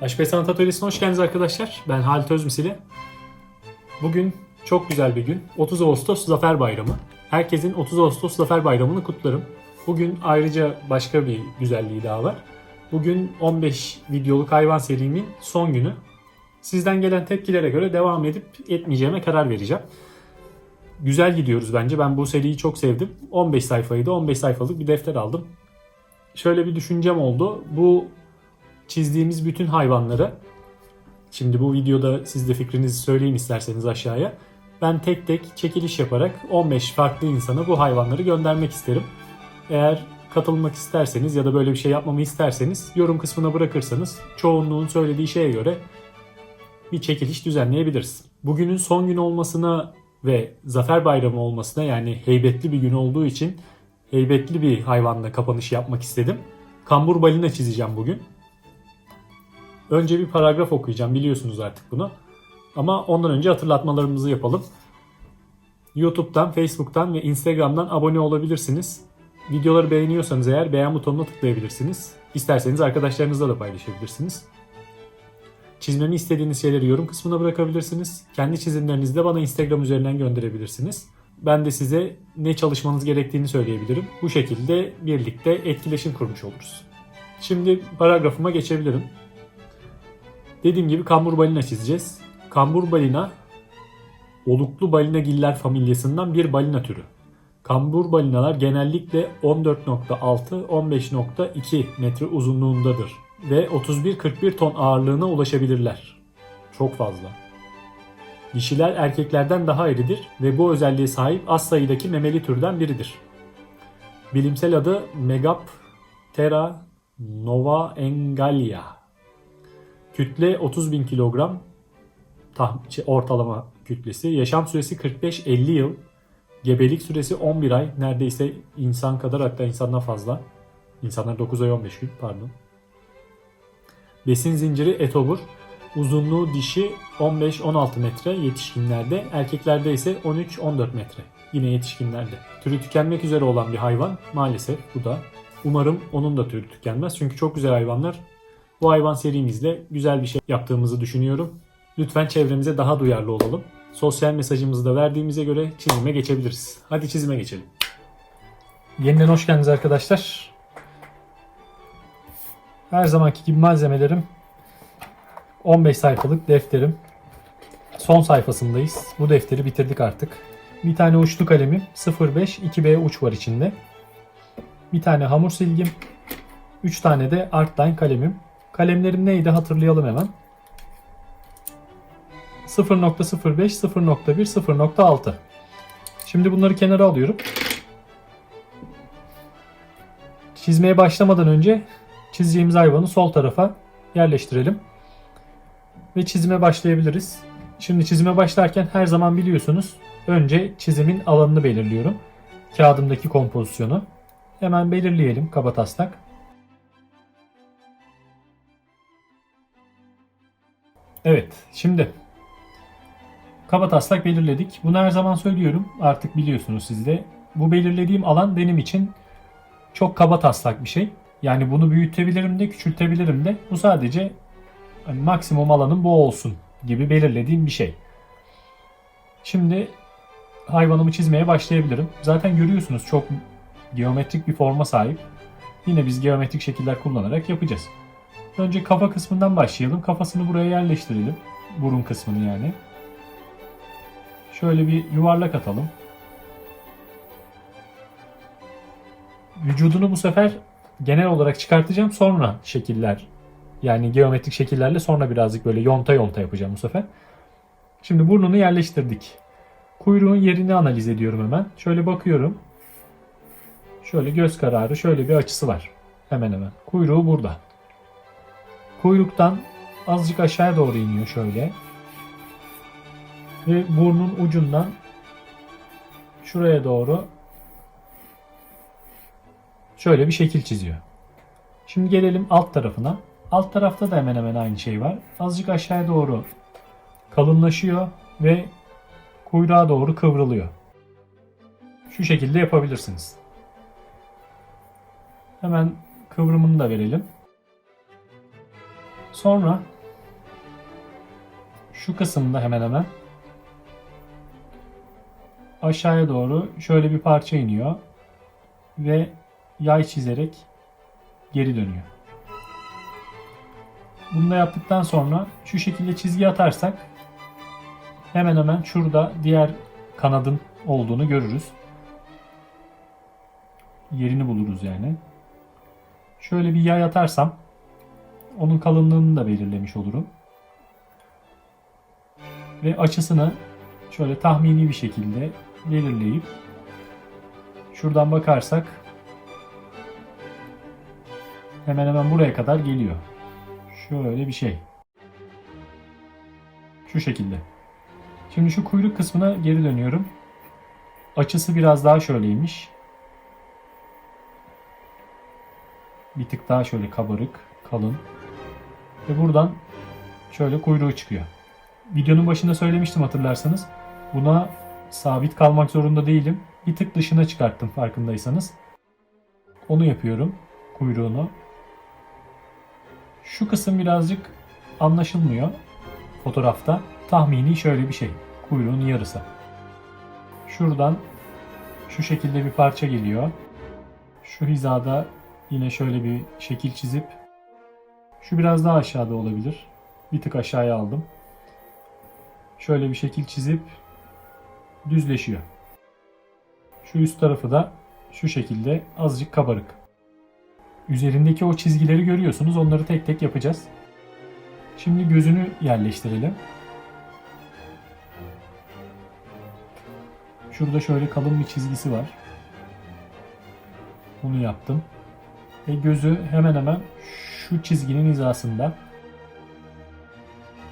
HP Sanat Atölyesi'ne hoş geldiniz arkadaşlar. Ben Halit Özmisili. Bugün çok güzel bir gün. 30 Ağustos Zafer Bayramı. Herkesin 30 Ağustos Zafer Bayramı'nı kutlarım. Bugün ayrıca başka bir güzelliği daha var. Bugün 15 videoluk hayvan serimin son günü. Sizden gelen tepkilere göre devam edip etmeyeceğime karar vereceğim. Güzel gidiyoruz bence. Ben bu seriyi çok sevdim. 15 sayfaydı. 15 sayfalık bir defter aldım. Şöyle bir düşüncem oldu. Bu çizdiğimiz bütün hayvanları şimdi bu videoda siz de fikrinizi söyleyin isterseniz aşağıya. Ben tek tek çekiliş yaparak 15 farklı insana bu hayvanları göndermek isterim. Eğer katılmak isterseniz ya da böyle bir şey yapmamı isterseniz yorum kısmına bırakırsanız çoğunluğun söylediği şeye göre bir çekiliş düzenleyebiliriz. Bugünün son gün olmasına ve Zafer Bayramı olmasına yani heybetli bir gün olduğu için heybetli bir hayvanla kapanış yapmak istedim. Kambur balina çizeceğim bugün. Önce bir paragraf okuyacağım biliyorsunuz artık bunu. Ama ondan önce hatırlatmalarımızı yapalım. YouTube'dan, Facebook'tan ve Instagram'dan abone olabilirsiniz. Videoları beğeniyorsanız eğer beğen butonuna tıklayabilirsiniz. İsterseniz arkadaşlarınızla da paylaşabilirsiniz. Çizmemi istediğiniz şeyleri yorum kısmına bırakabilirsiniz. Kendi çizimlerinizi de bana Instagram üzerinden gönderebilirsiniz. Ben de size ne çalışmanız gerektiğini söyleyebilirim. Bu şekilde birlikte etkileşim kurmuş oluruz. Şimdi paragrafıma geçebilirim. Dediğim gibi kambur balina çizeceğiz. Kambur balina oluklu balinagiller familyasından bir balina türü. Kambur balinalar genellikle 14.6-15.2 metre uzunluğundadır ve 31-41 ton ağırlığına ulaşabilirler. Çok fazla. Dişiler erkeklerden daha iridir ve bu özelliğe sahip az sayıdaki memeli türden biridir. Bilimsel adı Megaptera novaengalia. Kütle 30 bin kilogram şey, ortalama kütlesi. Yaşam süresi 45-50 yıl. Gebelik süresi 11 ay. Neredeyse insan kadar hatta insandan fazla. İnsanlar 9 ay 15 gün pardon. Besin zinciri etobur. Uzunluğu dişi 15-16 metre yetişkinlerde. Erkeklerde ise 13-14 metre. Yine yetişkinlerde. Türü tükenmek üzere olan bir hayvan maalesef bu da. Umarım onun da türü tükenmez. Çünkü çok güzel hayvanlar. Bu hayvan serimizle güzel bir şey yaptığımızı düşünüyorum. Lütfen çevremize daha duyarlı olalım. Sosyal mesajımızı da verdiğimize göre çizime geçebiliriz. Hadi çizime geçelim. Yeniden hoş geldiniz arkadaşlar. Her zamanki gibi malzemelerim 15 sayfalık defterim. Son sayfasındayız. Bu defteri bitirdik artık. Bir tane uçlu kalemim 05 2B uç var içinde. Bir tane hamur silgim. 3 tane de Artline kalemim. Kalemlerim neydi hatırlayalım hemen. 0.05, 0.1, 0.6. Şimdi bunları kenara alıyorum. Çizmeye başlamadan önce çizeceğimiz hayvanı sol tarafa yerleştirelim. Ve çizime başlayabiliriz. Şimdi çizime başlarken her zaman biliyorsunuz önce çizimin alanını belirliyorum. Kağıdımdaki kompozisyonu. Hemen belirleyelim kabataslak. Evet, şimdi kabataslak belirledik. Bunu her zaman söylüyorum. Artık biliyorsunuz siz de. Bu belirlediğim alan benim için çok kabataslak bir şey. Yani bunu büyütebilirim de küçültebilirim de. Bu sadece hani maksimum alanım bu olsun gibi belirlediğim bir şey. Şimdi hayvanımı çizmeye başlayabilirim. Zaten görüyorsunuz çok geometrik bir forma sahip. Yine biz geometrik şekiller kullanarak yapacağız. Önce kafa kısmından başlayalım. Kafasını buraya yerleştirelim. Burun kısmını yani. Şöyle bir yuvarlak atalım. Vücudunu bu sefer genel olarak çıkartacağım. Sonra şekiller yani geometrik şekillerle sonra birazcık böyle yonta yonta yapacağım bu sefer. Şimdi burnunu yerleştirdik. Kuyruğun yerini analiz ediyorum hemen. Şöyle bakıyorum. Şöyle göz kararı şöyle bir açısı var. Hemen hemen. Kuyruğu burada. Kuyruktan azıcık aşağıya doğru iniyor şöyle. Ve burnun ucundan şuraya doğru şöyle bir şekil çiziyor. Şimdi gelelim alt tarafına. Alt tarafta da hemen hemen aynı şey var. Azıcık aşağıya doğru kalınlaşıyor ve kuyruğa doğru kıvrılıyor. Şu şekilde yapabilirsiniz. Hemen kıvrımını da verelim. Sonra şu kısımda hemen hemen aşağıya doğru şöyle bir parça iniyor ve yay çizerek geri dönüyor. Bunu da yaptıktan sonra şu şekilde çizgi atarsak hemen hemen şurada diğer kanadın olduğunu görürüz. Yerini buluruz yani. Şöyle bir yay atarsam onun kalınlığını da belirlemiş olurum. Ve açısını şöyle tahmini bir şekilde belirleyip şuradan bakarsak hemen hemen buraya kadar geliyor. Şöyle bir şey. Şu şekilde. Şimdi şu kuyruk kısmına geri dönüyorum. Açısı biraz daha şöyleymiş. Bir tık daha şöyle kabarık, kalın. Ve buradan şöyle kuyruğu çıkıyor. Videonun başında söylemiştim hatırlarsanız. Buna sabit kalmak zorunda değilim. Bir tık dışına çıkarttım farkındaysanız. Onu yapıyorum. Kuyruğunu. Şu kısım birazcık anlaşılmıyor fotoğrafta. Tahmini şöyle bir şey. Kuyruğun yarısı. Şuradan şu şekilde bir parça geliyor. Şu hizada yine şöyle bir şekil çizip şu biraz daha aşağıda olabilir. Bir tık aşağıya aldım. Şöyle bir şekil çizip düzleşiyor. Şu üst tarafı da şu şekilde azıcık kabarık. Üzerindeki o çizgileri görüyorsunuz. Onları tek tek yapacağız. Şimdi gözünü yerleştirelim. Şurada şöyle kalın bir çizgisi var. Bunu yaptım. Ve gözü hemen hemen şu çizginin hizasında.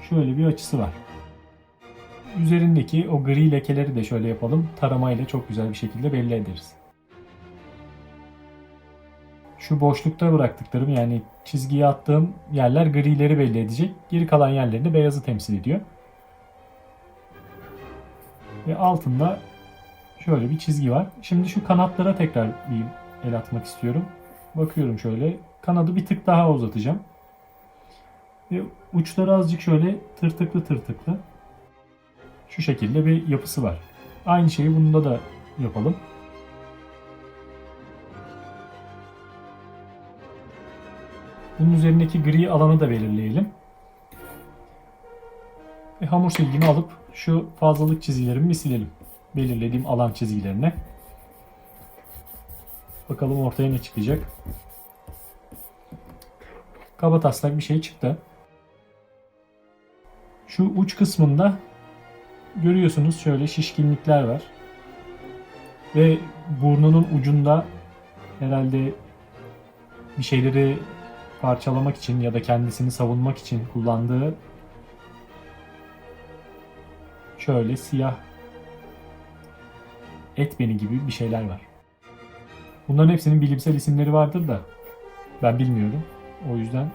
Şöyle bir açısı var. Üzerindeki o gri lekeleri de şöyle yapalım. Taramayla çok güzel bir şekilde belli ederiz. Şu boşlukta bıraktıklarım yani çizgiye attığım yerler grileri belli edecek. Geri kalan yerlerini beyazı temsil ediyor. Ve altında şöyle bir çizgi var. Şimdi şu kanatlara tekrar bir el atmak istiyorum. Bakıyorum şöyle. Kanadı bir tık daha uzatacağım. Ve uçları azıcık şöyle tırtıklı tırtıklı. Şu şekilde bir yapısı var. Aynı şeyi bunda da yapalım. Bunun üzerindeki gri alanı da belirleyelim. Ve hamur silgimi alıp şu fazlalık çizgilerimi silelim. Belirlediğim alan çizgilerine. Bakalım ortaya ne çıkacak. Kaba taslak bir şey çıktı. Şu uç kısmında görüyorsunuz şöyle şişkinlikler var. Ve burnunun ucunda herhalde bir şeyleri parçalamak için ya da kendisini savunmak için kullandığı şöyle siyah et beni gibi bir şeyler var. Bunların hepsinin bilimsel isimleri vardır da ben bilmiyorum. O yüzden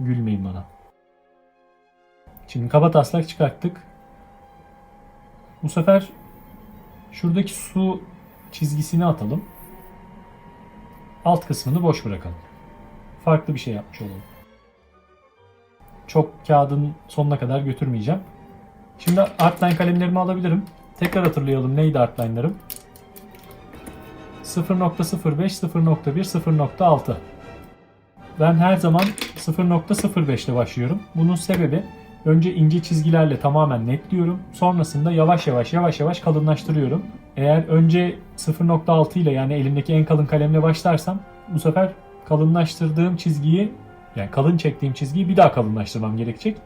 gülmeyin bana. Şimdi kaba taslak çıkarttık. Bu sefer şuradaki su çizgisini atalım. Alt kısmını boş bırakalım. Farklı bir şey yapmış olalım. Çok kağıdın sonuna kadar götürmeyeceğim. Şimdi artline kalemlerimi alabilirim. Tekrar hatırlayalım neydi artline'larım? 0.05, 0.1, 0.6. Ben her zaman 0.05 ile başlıyorum. Bunun sebebi önce ince çizgilerle tamamen netliyorum. Sonrasında yavaş yavaş yavaş yavaş kalınlaştırıyorum. Eğer önce 0.6 ile yani elimdeki en kalın kalemle başlarsam bu sefer kalınlaştırdığım çizgiyi yani kalın çektiğim çizgiyi bir daha kalınlaştırmam gerekecek.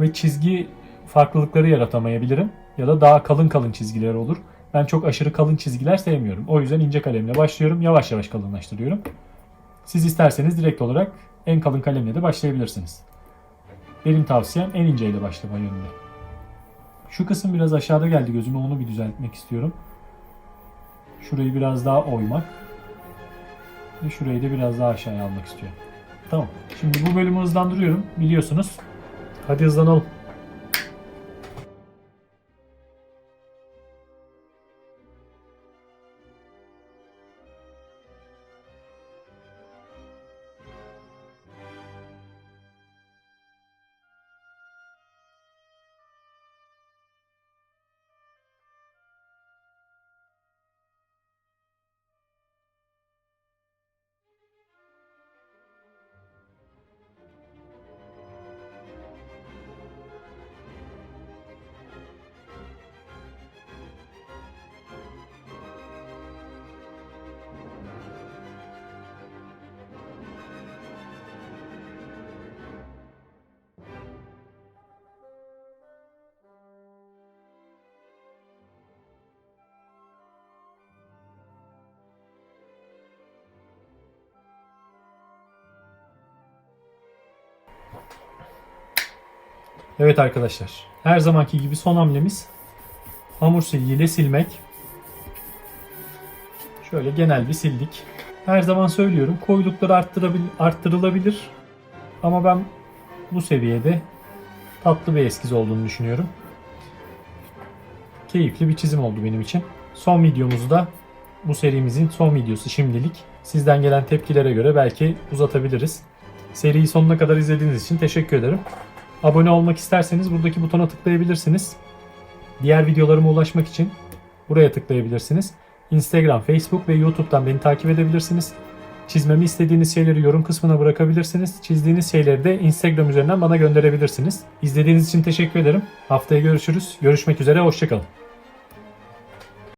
Ve çizgi farklılıkları yaratamayabilirim. Ya da daha kalın kalın çizgiler olur. Ben çok aşırı kalın çizgiler sevmiyorum. O yüzden ince kalemle başlıyorum. Yavaş yavaş kalınlaştırıyorum. Siz isterseniz direkt olarak en kalın kalemle de başlayabilirsiniz. Benim tavsiyem en inceyle başlama yönünde. Şu kısım biraz aşağıda geldi gözüme onu bir düzeltmek istiyorum. Şurayı biraz daha oymak. Ve şurayı da biraz daha aşağıya almak istiyorum. Tamam. Şimdi bu bölümü hızlandırıyorum. Biliyorsunuz. Hadi hızlanalım. Evet arkadaşlar. Her zamanki gibi son hamlemiz hamur silgiyle silmek. Şöyle genel bir sildik. Her zaman söylüyorum koyulukları arttırılabilir. Ama ben bu seviyede tatlı bir eskiz olduğunu düşünüyorum. Keyifli bir çizim oldu benim için. Son videomuzu da bu serimizin son videosu şimdilik. Sizden gelen tepkilere göre belki uzatabiliriz. Seriyi sonuna kadar izlediğiniz için teşekkür ederim. Abone olmak isterseniz buradaki butona tıklayabilirsiniz. Diğer videolarıma ulaşmak için buraya tıklayabilirsiniz. Instagram, Facebook ve YouTube'dan beni takip edebilirsiniz. Çizmemi istediğiniz şeyleri yorum kısmına bırakabilirsiniz. Çizdiğiniz şeyleri de Instagram üzerinden bana gönderebilirsiniz. İzlediğiniz için teşekkür ederim. Haftaya görüşürüz. Görüşmek üzere, hoşçakalın.